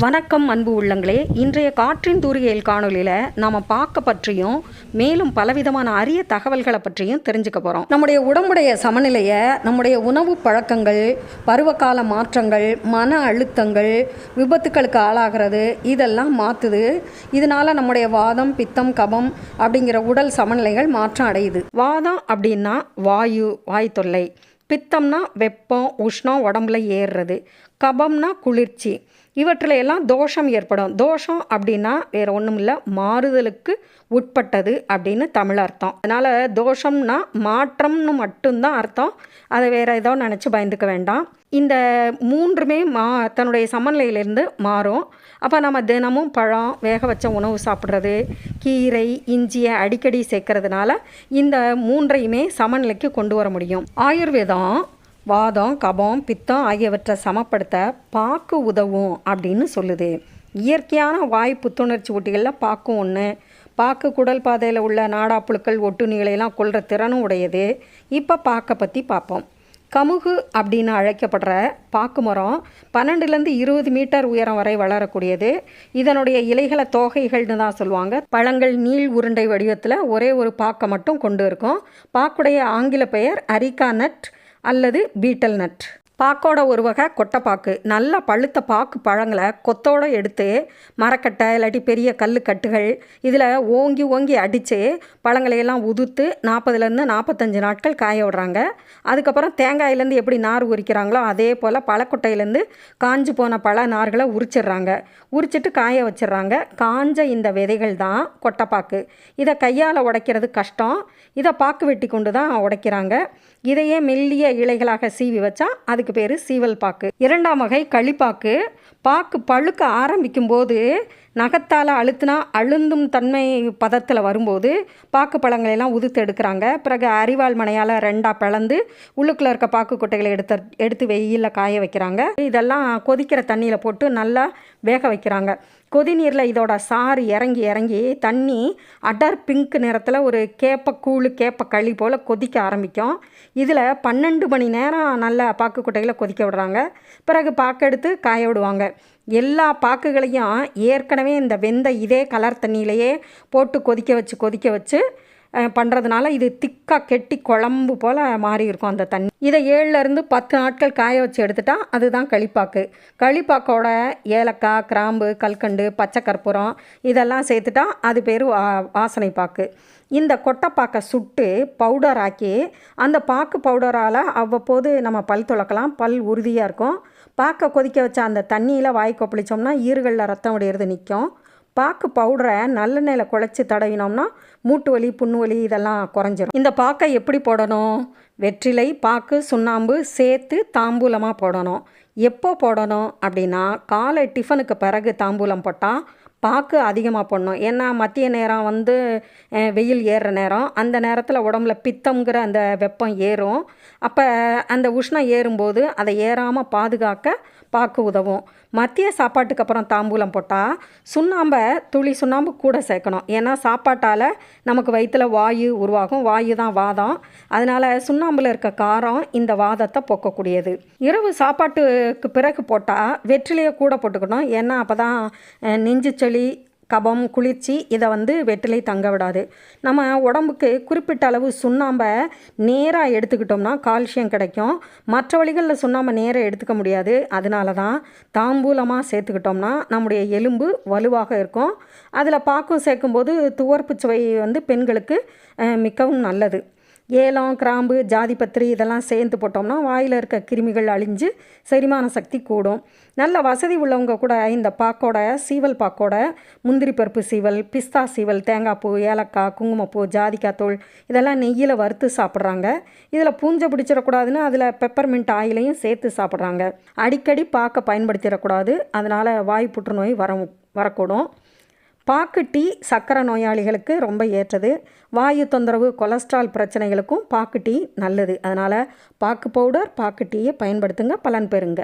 வணக்கம் அன்பு உள்ளங்களே. இன்றைய காற்றின் தூரிகையில் காணொலியில் நாம் பார்க்க பற்றியும் மேலும் பலவிதமான அரிய தகவல்களை பற்றியும் தெரிஞ்சுக்க போகிறோம் நம்முடைய உடம்புடைய சமநிலையை நம்முடைய உணவு பழக்கங்கள் பருவகால மாற்றங்கள் மன அழுத்தங்கள் விபத்துக்களுக்கு ஆளாகிறது இதெல்லாம் மாற்றுது இதனால் நம்முடைய வாதம் பித்தம் கபம் அப்படிங்கிற உடல் சமநிலைகள் மாற்றம் அடையுது. வாதம் அப்படின்னா வாயு வாய் தொல்லை. பித்தம்னா வெப்பம் உஷ்ணம் உடம்புல ஏறுறது. கபம்னா குளிர்ச்சி. இவற்றில் எல்லாம் தோஷம் ஏற்படும். தோஷம் அப்படின்னா வேறு ஒன்றும் இல்லை மாறுதலுக்கு உட்பட்டது அப்படின்னு தமிழ் அர்த்தம். அதனால் தோஷம்னா மாற்றம்னு மட்டும்தான் அர்த்தம். அதை வேறு ஏதோ நினச்சி பயந்துக்க வேண்டாம். இந்த மூன்றுமே மா தன்னுடைய சமநிலையிலேருந்து மாறும். அப்போ நம்ம தினமும் பழம் வேக வச்ச உணவு சாப்பிட்றது கீரை இஞ்சியை அடிக்கடி சேர்க்கறதுனால இந்த மூன்றையுமே சமநிலைக்கு கொண்டு வர முடியும். ஆயுர்வேதம் வாதம் கபம் பித்தம் ஆகியவற்றை சமப்படுத்த பாக்கு உதவும் அப்படின்னு சொல்லுது. இயற்கையான வாய் புத்துணர்ச்சி ஊட்டிகளில் பாக்கும் ஒன்று பாக்கு குடல் பாதையில் உள்ள நாடாப்புழுக்கள் ஒட்டுணிகளையெல்லாம் கொள்கிற திறனும் உடையது. இப்போ பாக்கை பற்றி பார்ப்போம். கமுகு அப்படின்னு அழைக்கப்படுற பாக்கு மரம் பன்னெண்டுலேருந்து இருபது மீட்டர் உயரம் வரை வளரக்கூடியது. இதனுடைய இலைகளை தோகைகள்னு தான் சொல்லுவாங்க. பழங்கள் நீள் உருண்டை வடிவத்தில் ஒரே ஒரு பாக்கை மட்டும் கொண்டு இருக்கும். பாக்குடைய ஆங்கில பெயர் அரிக்கா நட் அல்லது பீட்டல் நட். பாக்கோட ஒரு வகை கொட்டைப்பாக்கு நல்லா பழுத்த பாக்கு பழங்களை கொத்தோடு எடுத்து மரக்கட்டை இல்லாட்டி பெரிய கல் கட்டுகள் இதில் ஓங்கி ஓங்கி அடித்து பழங்களையெல்லாம் உதுத்து நாற்பதுலேருந்து நாற்பத்தஞ்சு நாட்கள் காய விடுறாங்க. அதுக்கப்புறம் தேங்காயிலேருந்து எப்படி நார் உரிக்கிறாங்களோ அதே போல் பழக்கொட்டையிலேருந்து காஞ்சு போன பழ நார்களை உரிச்சிடுறாங்க. உரிச்சிட்டு காய வச்சிடுறாங்க. காஞ்ச இந்த விதைகள் தான் கொட்டைப்பாக்கு இதை கையால் உடைக்கிறது கஷ்டம். இதை பாக்கு வெட்டி கொண்டு தான் உடைக்கிறாங்க. இதையே மெல்லிய இலைகளாக சீவி வச்சா அதுக்கு பேர் சீவல் பாக்கு. இரண்டாம் வகை களிப்பாக்கு. பாக்கு பழுக்க ஆரம்பிக்கும் போது நகத்தால் அழுத்தினா அழுந்தும் தன்மை பதத்தில் வரும்போது பாக்கு பழங்களெல்லாம் உதுத்து எடுக்கிறாங்க. பிறகு அரிவாள் மனையால் ரெண்டாக பிளந்து உள்ளுக்குள்ளே இருக்க பாக்கு கொட்டைகளை எடுத்து எடுத்து வெயிலில் காய வைக்கிறாங்க. இதெல்லாம் கொதிக்கிற தண்ணியில் போட்டு நல்லா வேக வைக்கிறாங்க. கொதிநீரில் இதோட சாறு இறங்கி இறங்கி தண்ணி அடர் பிங்க் நிறத்தில் ஒரு கேப்ப கூழ் கேப்ப களி போல் கொதிக்க ஆரம்பிக்கும். இதில் பன்னெண்டு மணி நேரம் நல்ல பாக்கு கொட்டைகளை கொதிக்க விடுறாங்க. பிறகு பாக்கெடுத்து காய விடுவாங்க. எல்லா பாக்குகளையும் ஏற்கனவே இந்த வெந்த இதே கலர் தண்ணியிலையே போட்டு கொதிக்க வச்சு கொதிக்க வச்சு பண்ணுறதுனால இது திக்காக கெட்டி குழம்பு போல் மாறி இருக்கும் அந்த தண்ணி. இதை ஏழுலேருந்து பத்து நாட்கள் காய வச்சு எடுத்துட்டால் அதுதான் களிப்பாக்கு. களிப்பாக்கோட ஏலக்காய் கிராம்பு கல்கண்டு பச்சை கற்பூரம் இதெல்லாம் சேர்த்துட்டா அது பேர் வா வாசனை பாக்கு. இந்த கொட்டைப்பாக்கை சுட்டு பவுடர் ஆக்கி அந்த பாக்கு பவுடரால் அவ்வப்போது நம்ம பல் துளக்கலாம். பல் உறுதியாக இருக்கும். பாக்கை கொதிக்க வச்ச அந்த தண்ணியில் வாய் கொப்பளிச்சோம்னா ஈறுகளில் ரத்தம் உடையிறது நிற்கும் பாக்கு பவுடரை நல்லெண்ணெயில் குழச்சி தடவினோம்னா மூட்டு வலி புண்ணு வலி இதெல்லாம் குறைஞ்சிரும். இந்த பாக்கை எப்படி போடணும்? வெற்றிலை பாக்கு சுண்ணாம்பு சேர்த்து தாம்பூலமாக போடணும். எப்போ போடணும் அப்படின்னா காலை டிஃபனுக்கு பிறகு தாம்பூலம் போட்டால் பாக்கு அதிகமாக போடணும். ஏன்னா மத்திய நேரம் வந்து வெயில் ஏறுற நேரம். அந்த நேரத்தில் உடம்புல பித்தம்ங்கிற அந்த வெப்பம் ஏறும். அப்போ அந்த உஷ்ணம் ஏறும்போது அதை ஏறாமல் பாதுகாக்க பாக்கு உதவும். மத்திய சாப்பாட்டுக்கு அப்புறம் தாம்பூலம் போட்டால் சுண்ணாம்பை துளி சுண்ணாம்பு கூட சேர்க்கணும். ஏன்னா சாப்பாட்டால் நமக்கு வயிற்றில் வாயு உருவாகும். வாயு தான் வாதம். அதனால் சுண்ணாம்பில் இருக்க காரம் இந்த வாதத்தை போக்கக்கூடியது. இரவு சாப்பாட்டுக்கு பிறகு போட்டால் வெற்றிலையை கூட போட்டுக்கணும். ஏன்னா அப்போ தான் நெஞ்சு செளி கபம் குளிர்ச்சி இதை வந்து வெற்றிலை தங்க விடாது. நம்ம உடம்புக்கு குறிப்பிட்ட அளவு சுண்ணாம்பை நேராக எடுத்துக்கிட்டோம்னா கால்சியம் கிடைக்கும். மற்ற வழிகளில் சுண்ணாம்பை நேராக எடுத்துக்க முடியாது. அதனால தான் தாம்பூலமாக சேர்த்துக்கிட்டோம்னா நம்முடைய எலும்பு வலுவாக இருக்கும். அதில் பாக்கும் சேர்க்கும்போது துவர்ப்பு சுவை வந்து பெண்களுக்கு மிகவும் நல்லது. ஏலம் கிராம்பு ஜாதிபத்திரி இதெல்லாம் சேர்ந்து போட்டோம்னா வாயில் இருக்க கிருமிகள் அழிஞ்சு செரிமான சக்தி கூடும். நல்ல வசதி உள்ளவங்க கூட இந்த பாக்கோட சீவல் பாக்கோட முந்திரி பருப்பு சீவல் பிஸ்தா சீவல் தேங்காய் பூ ஏலக்காய் குங்குமப்பூ ஜாதிக்காய் தோல் இதெல்லாம் நெய்யில் வறுத்து சாப்பிட்றாங்க. இதில் பூஞ்சை பிடிச்சிடக்கூடாதுன்னு அதில் பெப்பர்மின்ட் ஆயிலையும் சேர்த்து சாப்பிட்றாங்க. அடிக்கடி பாக்க பயன்படுத்திடக்கூடாது. அதனால் வாய் புற்றுநோய் வர வரக்கூடும். பாக்கு டீ சக்கரை நோயாளிகளுக்கு ரொம்ப ஏற்றது. வாயு தொந்தரவு கொலஸ்ட்ரால் பிரச்சனைகளுக்கும் பாக்கு டீ நல்லது. அதனால் பாக்கு பவுடர் பாக்கு டீயை பயன்படுத்துங்க பலன் பெறுங்க.